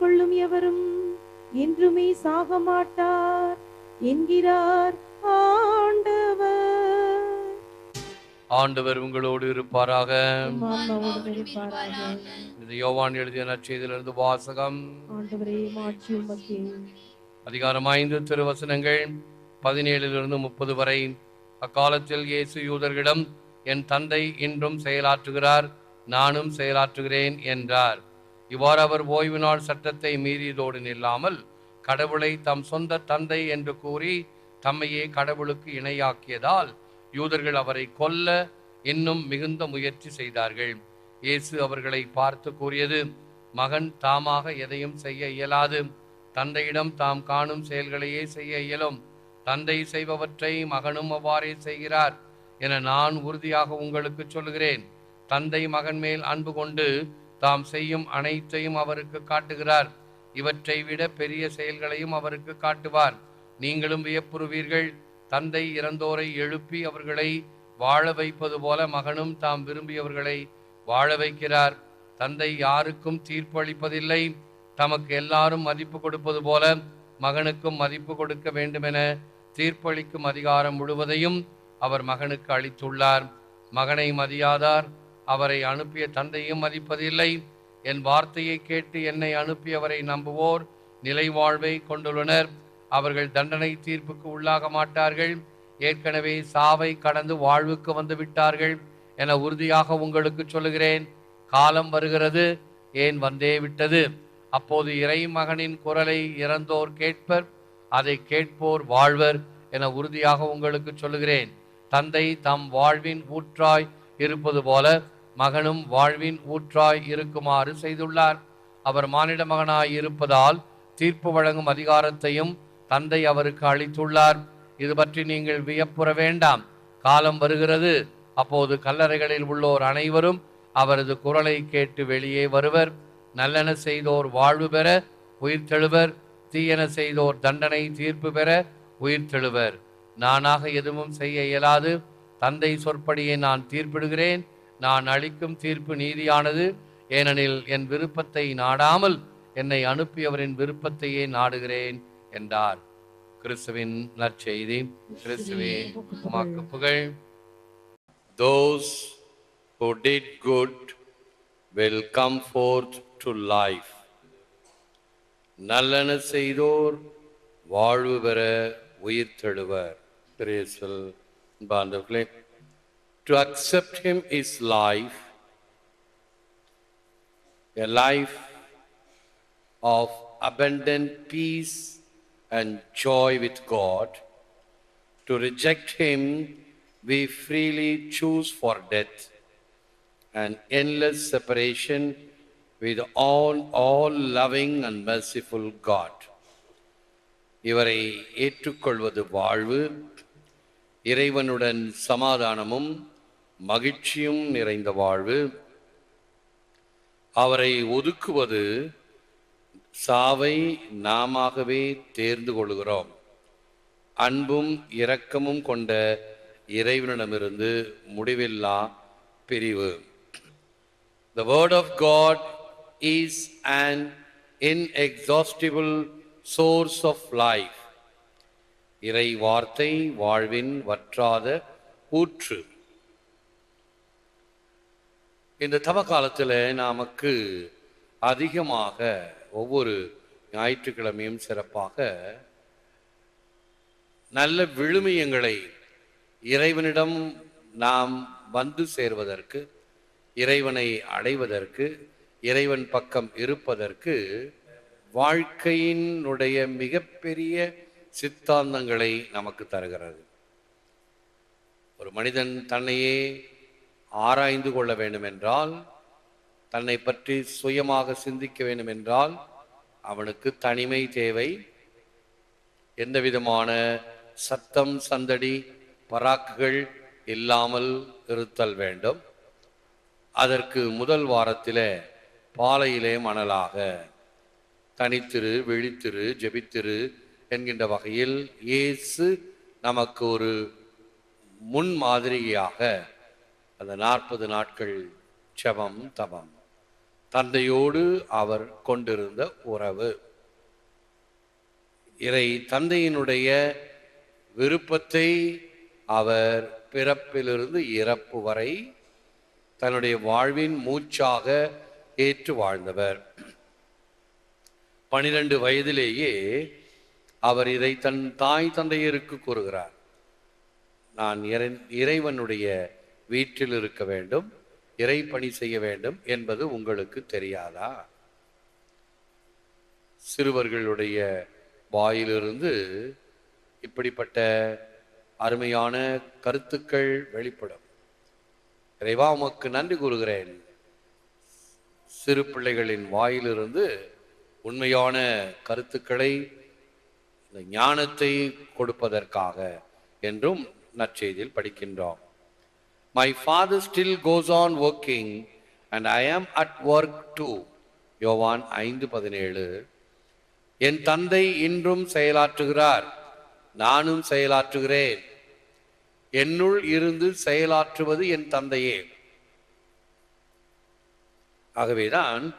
கொள்ளும் எவரும் என்றுமே சாக மாட்டார் என்கிறார் ஆண்டவர். ஆண்டவர் உங்களோடு இருப்பாராக. இது யோவான் எழுதிய நற்செய்தியிலிருந்து வாசகம். அதிகாரம் ஐந்து திருவசனங்கள் பதினேழிலிருந்து முப்பது வரை. அக்காலத்தில் இயேசு யூதர்களிடம் என் தந்தை இன்றும் செயலாற்றுகிறார் நானும் செயலாற்றுகிறேன் என்றார். இவ்வாறு அவர் ஓய்வு நாள் சட்டத்தை மீறியதோடு நில்லாமல் கடவுளை தம் சொந்த தந்தை என்று கூறி தம்மையே கடவுளுக்கு இணையாக்கியதால் யூதர்கள் அவரை கொல்ல இன்னும் மிகுந்த முயற்சி செய்தார்கள். இயேசு அவர்களை பார்த்து கூறியது மகன் தாமாக எதையும் செய்ய இயலாது. தந்தையிடம் தாம் காணும் செயல்களையே செய்ய இயலும். தந்தை செய்பவற்றை மகனும் அவ்வாறே செய்கிறார் என நான் உறுதியாக உங்களுக்கு சொல்லுகிறேன். தந்தை மகன் மேல் அன்பு கொண்டு தாம் செய்யும் அனைத்தையும் அவருக்கு காட்டுகிறார். இவற்றை விட பெரிய செயல்களையும் அவருக்கு காட்டுவார். நீங்களும் வியப்புறுவீர்கள். தந்தை இறந்தோரை எழுப்பி அவர்களை வாழ வைப்பது போல மகனும் தாம் விரும்பியவர்களை வாழ வைக்கிறார். தந்தை யாருக்கும் தீர்ப்பு அளிப்பதில்லை தமக்கு எல்லாரும் மதிப்பு கொடுப்பது போல மகனுக்கும் மதிப்பு கொடுக்க வேண்டுமென தீர்ப்பளிக்கும் அதிகாரம் முழுவதையும் அவர் மகனுக்கு அளித்துள்ளார். மகனை மதியாதார் அவரை அனுப்பிய தந்தையும் மதிப்பதில்லை. என் வார்த்தையை கேட்டு என்னை அனுப்பியவரை நம்புவோர் நிலை வாழ்வை கொண்டுள்ளனர். அவர்கள் தண்டனை தீர்ப்புக்கு உள்ளாக மாட்டார்கள். ஏற்கனவே சாவை கடந்து வாழ்வுக்கு வந்து விட்டார்கள் என உறுதியாக உங்களுக்கு சொல்லுகிறேன். காலம் வருகிறது ஏன் வந்தே விட்டது? அப்போது இறைமகனின் குரலை இறந்தோர் கேட்பர் அதை கேட்போர் வாழ்வர் என உறுதியாக உங்களுக்கு சொல்லுகிறேன். தந்தை தம் வாழ்வின் ஊற்றாய் இருப்பது போல மகனும் வாழ்வின் ஊற்றாய் இருக்குமாறு செய்துள்ளார். அவர் மானிட மகனாய் இருப்பதால் தீர்ப்பு வழங்கும் அதிகாரத்தையும் தந்தை அவருக்கு அளித்துள்ளார். இது பற்றி நீங்கள் வியப்புற வேண்டாம். காலம் வருகிறது. அப்போது கல்லறைகளில் உள்ளோர் அனைவரும் அவரது குரலை கேட்டு வெளியே வருவர். நல்லென செய்தோர் வாழ்வு பெற உயிர் தெழுவர். தீயென செய்தோர் தண்டனை தீர்ப்பு பெற உயிர்த்தெழுவர் நானாக எதுவும் செய்ய இயலாது. தந்தை சொற்படியே நான் தீர்ப்பிடுகிறேன். நான் அளிக்கும் தீர்ப்பு நீதியானது ஏனெனில் என் விருப்பத்தை நாடாமல் என்னை அனுப்பியவரின் விருப்பத்தையே நாடுகிறேன் என்றார். கிறிஸ்துவின் நற்செய்தி கிறிஸ்துவே உமாக்கு புகழ். Those who did good will come forth to life. நல்லன செய்தோர் வாழ்வு பெற உயிர் தெழுவர். பிரேசல் பாண்டவர்களே to accept him is life a life of abundant peace and joy with God to reject him we freely choose for death and endless separation with all all loving and merciful God இவரை ஏற்றுக்கொள்வது வாழ்வு இறைவனுடன் சமாதானமும் மகிழ்ச்சியும் நிறைந்த வாழ்வு. அவரை ஒதுக்குவது சாவை நாமாகவே தேர்ந்து கொள்கிறோம். அன்பும் இரக்கமும் கொண்ட இறைவனிடமிருந்து முடிவில்லா பிரிவு. The word of God is and inexhaustible source of life இறை வார்த்தை வாழ்வின் வற்றாத ஊற்று. இந்த தவ காலத்தில் நமக்கு அதிகமாக ஒவ்வொரு ஞாயிற்றுக்கிழமையும் சிறப்பாக நல்ல விழுமியங்களை இறைவனிடம் நாம் வந்து சேர்வதற்கு இறைவனை அடைவதற்கு இறைவன் பக்கம் இருப்பதற்கு வாழ்க்கையினுடைய மிகப்பெரிய சித்தாந்தங்களை நமக்கு தருகிறது. ஒரு மனிதன் தன்னையே ஆராய்ந்து கொள்ள வேண்டுமென்றால் தன்னை பற்றி சுயமாக சிந்திக்க வேண்டுமென்றால் அவனுக்கு தனிமை தேவை. எந்த விதமான சத்தம் சந்தடி பராக்குகள் இல்லாமல் இருத்தல் வேண்டும். அதற்கு முதல் வாரத்தில் பாலையிலே மணலாக தனித்திரு விழித்திரு ஜெபித்திரு என்கின்ற வகையில் இயேசு நமக்கு ஒரு முன் மாதிரியாக அந்த நாற்பது நாட்கள் செபம் தபம். தந்தையோடு அவர் கொண்டிருந்த உறவு. இறை தந்தையினுடைய விருப்பத்தை அவர் பிறப்பிலிருந்து இறப்பு வரை தன்னுடைய வாழ்வின் மூச்சாக ஏற்று வாழ்ந்தவர். பனிரெண்டு வயதிலேயே அவர் இதை தன் தாய் தந்தையருக்கு கூறுகிறார். நான் இறை இறைவனுடைய வீட்டில் இருக்க வேண்டும் இறை பணி செய்ய வேண்டும் என்பது உங்களுக்கு தெரியாதா? சிறுவர்களுடைய வாயிலிருந்து இப்படிப்பட்ட அருமையான கருத்துக்கள் வெளிப்படும். இறைவா உமக்கு நன்றி கூறுகிறேன். சிறு பிள்ளைகளின் வாயிலிருந்து உண்மையான கருத்துக்களை ஞானத்தை கொடுப்பதற்காக என்றும் நற்செய்தியில் படிக்கின்றோம். My father still goes on working and I am at work two யோவான் ஐந்து பதினேழு. என் தந்தை இன்றும் செயலாற்றுகிறார். நானும் செயலாற்றுகிறேன். என்னுள் இருந்து செயலாற்றுவது என் தந்தையே. ஆகவேதான்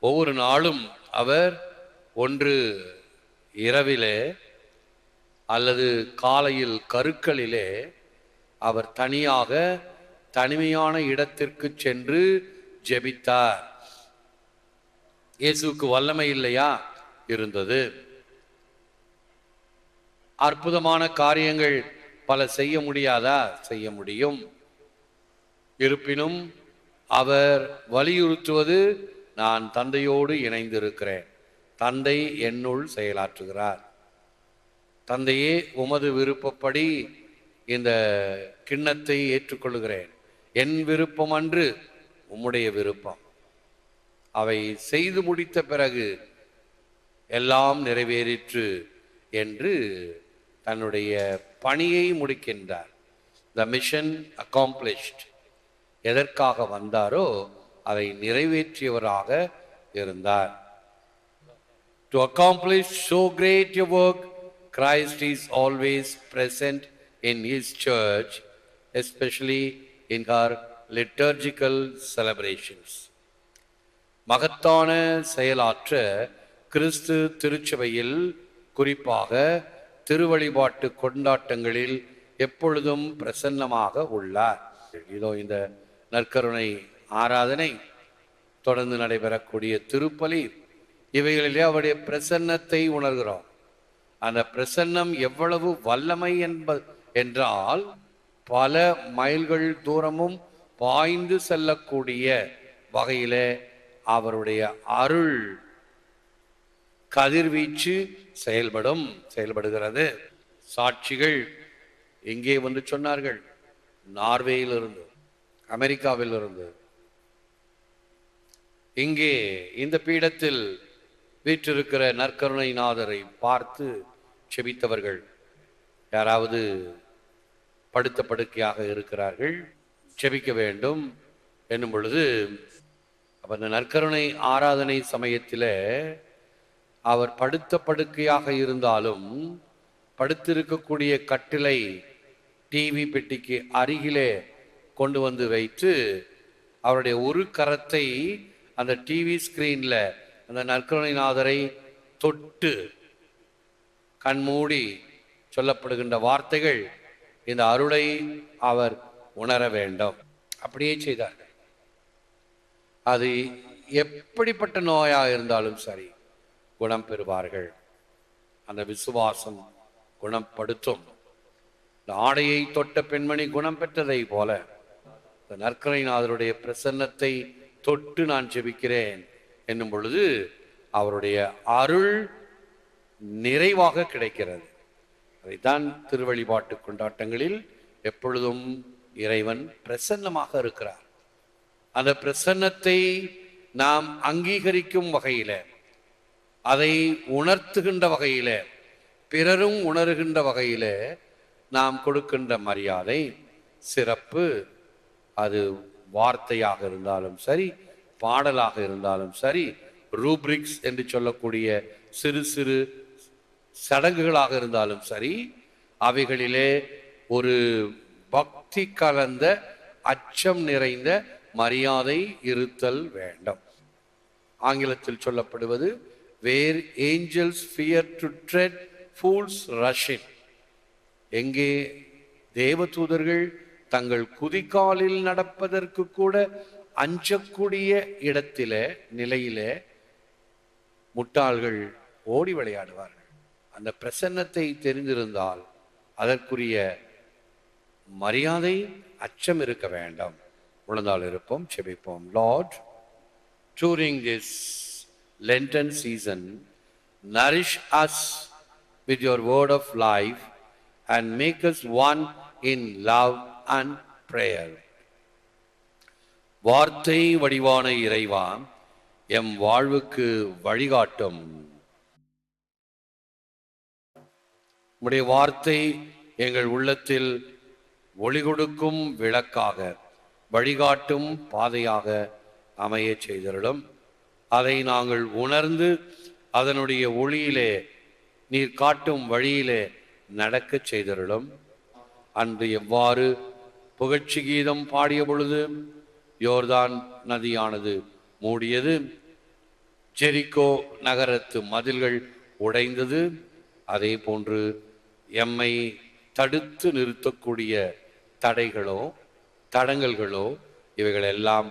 ஒவ்வொரு நாளும் அவர் ஒன்று இரவிலே அல்லது காலையில் கருக்களிலே அவர் தனியாக தனிமையான இடத்திற்கு சென்று ஜெபித்தார். இயேசுவுக்கு வல்லமை இல்லையா? இருந்தது. அற்புதமான காரியங்கள் பல செய்ய முடியாதா? செய்ய முடியும். இருப்பினும் அவர் வலியுறுத்துவது நான் தந்தையோடு இணைந்திருக்கிறேன். தந்தை என்னுள் செயலாற்றுகிறார். தந்தையே உமது விருப்பப்படி இந்த கிண்ணத்தை ஏற்றுக்கொள்கிறேன் என் விருப்பம் அன்று உம்முடைய விருப்பம். அவை செய்து முடித்த பிறகு எல்லாம் நிறைவேறிற்று என்று தன்னுடைய பணியை முடிக்கின்றார். த மிஷன் அக்காம்ப்ளிஷ்ட் எதற்காக வந்தாரோ அதை நிறைவேற்றியவராக இருந்தார். To accomplish so great you work Christ is always present in his church especially in her liturgical celebrations. மகத்தான செயலாற்ற கிறிஸ்து திருச்சபையில் குறிப்பாக திருவழிபாட்டு கொண்டாட்டங்களில் எப்பொழுதும் பிரசன்னமாக உள்ளார். இதோ இந்த நற்கருணை ஆராதனை தொடர்ந்து நடைபெறக்கூடிய திருப்பலி இவைகளிலே அவருடைய பிரசன்னத்தை உணர்கிறோம். அந்த பிரசன்னம் எவ்வளவு வல்லமை என்ப என்றால் பல மைல்கள் தூரமும் பாய்ந்து செல்லக்கூடிய வகையிலே அவருடைய அருள் கதிர்வீச்சு செயல்படும் செயல்படுகிறது. சாட்சிகள் எங்கே வந்து சொன்னார்கள்? நார்வேயிலிருந்து அமெரிக்காவிலிருந்து. இங்கே இந்த பீடத்தில் வீற்றிருக்கிற நற்கருணைநாதரை பார்த்து செபித்தவர்கள். யாராவது படுத்த படுக்கையாக இருக்கிறார்கள். செபிக்க வேண்டும் என்னும் பொழுது அப்ப அந்த நற்கருணை ஆராதனை சமயத்தில் அவர் படுத்த படுக்கையாக இருந்தாலும் படுத்திருக்கக்கூடிய கட்டிலை டிவி பெட்டிக்கு அருகிலே கொண்டு வந்து வைத்து அவருடைய ஒரு கரத்தை அந்த டிவி ஸ்கிரீனில் அந்த நற்கருணைநாதரை தொட்டு கண்மூடி சொல்லப்படுகின்ற வார்த்தைகள் இந்த அருளை அவர் உணர வேண்டும். அப்படியே செய்தார்கள். அது எப்படிப்பட்ட நோயாக இருந்தாலும் சரி குணம் பெறுவார்கள். அந்த விசுவாசம் குணப்படுத்தும். இந்த ஆடையை தொட்ட பெண்மணி குணம் பெற்றதை போல இந்த நற்கரைநாதருடைய பிரசன்னத்தை தொட்டு நான் ஜெபிக்கிறேன் என்னும் பொழுது அவருடைய அருள் நிறைவாக கிடைக்கிறது. அதைத்தான் திருவழிபாட்டு கொண்டாட்டங்களில் எப்பொழுதும் இறைவன் பிரசன்னமாக இருக்கிறார். அந்த பிரசன்னத்தை நாம் அங்கீகரிக்கும் வகையில் அதை உணர்த்துகின்ற வகையில் பிறரும் உணர்கின்ற வகையில் நாம் கொடுக்கின்ற மரியாதை சிறப்பு அது வார்த்தையாக இருந்தாலும் சரி பாடலாக இருந்தாலும் சரி ரூப்ரிக்ஸ் என்று சொல்லக்கூடிய சிறு சிறு சடங்குகளாக இருந்தாலும் சரி அவைகளிலே ஒரு பக்தி கலந்த அச்சம் நிறைந்த மரியாதை இருத்தல் வேண்டும். ஆங்கிலத்தில் சொல்லப்படுவது where angels fear to tread fools rush in எங்கே தேவதூதர்கள் தங்கள் குதிகாலில் நடப்பதற்கு கூட அஞ்சக்கூடிய இடத்தில நிலையில முட்டாள்கள் ஓடி விளையாடுவார்கள். அந்த பிரசன்னத்தை தெரிந்திருந்தால் அதற்குரிய மரியாதை அச்சம் இருக்க வேண்டாம். உழந்தால் இருப்போம் செபிப்போம். Lord during this Lenten season nourish us with your word of life and make us one in love and prayer வார்த்தை வடிவான இறைவா எம் வாழ்வுக்கு வழிகாட்டும். உம்முடைய வார்த்தை எங்கள் உள்ளத்தில் ஒளி கொடுக்கும் விளக்காக வழிகாட்டும் பாதையாக அமையச் செய்தருளும். அதை நாங்கள் உணர்ந்து அதனுடைய ஒளியிலே நீர் காட்டும் வழியிலே நடக்கச் செய்தருளும். அன்று எவ்வாறு புகழ்ச்சி கீதம் பாடிய பொழுது யோர்தான் நதியானது மூடியது. ஜெரிகோ நகரத்து மதில்கள் உடைந்தது. அதே போன்று எம்மை தடுத்து நிறுத்தக்கூடிய தடைகளோ தடங்கல்களோ இவைகளெல்லாம்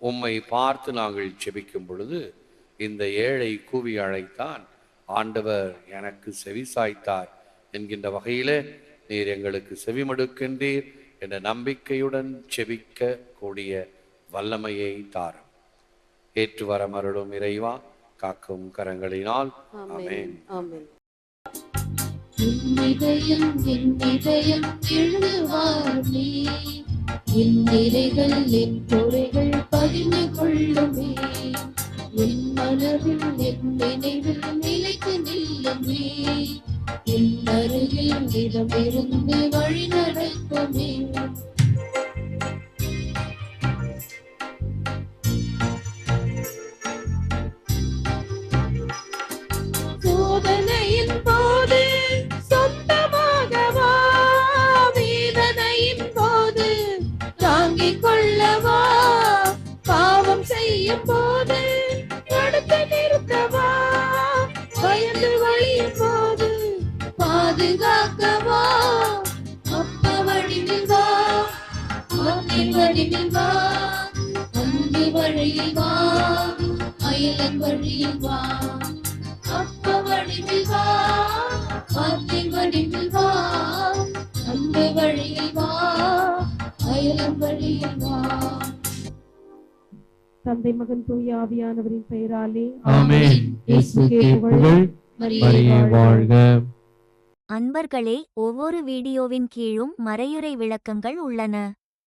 உம்மை பார்த்து நாங்கள் செபிக்கும் பொழுது இந்த ஏழை கூவி அழைத்தான் ஆண்டவர் எனக்கு செவி சாய்த்தார் என்கின்ற வகையிலே நீர் எங்களுக்கு செவிமடுக்கின்றீர் என்ற நம்பிக்கையுடன் செபிக்க கூடிய வல்லமையை தாரும். ஏற்று வர மருளும் இறைவா காக்கும் கரங்களினால். ஆமென். ஆமென் என்னிதயம் என்னிதயம் எழுதுவார் நீ. என் நிறைகள் என் பொறைகள் வழியில் வா அன்பு வழியில் வா அயலன் வழியில் வா. அப்ப வடிவில் வா அன்பின் வடிவில் வா அன்பு வழியில் வா அயலன் வழியில் வா. தந்தை மகன் தூய ஆவியானவரின் பெயராலே ஆமென். இயேசுக்கே புகழ் மரியே வாழ்க. அன்பர்களே ஒவ்வொரு வீடியோவின் கீழும் மறையுறை விளக்கங்கள் உள்ளன.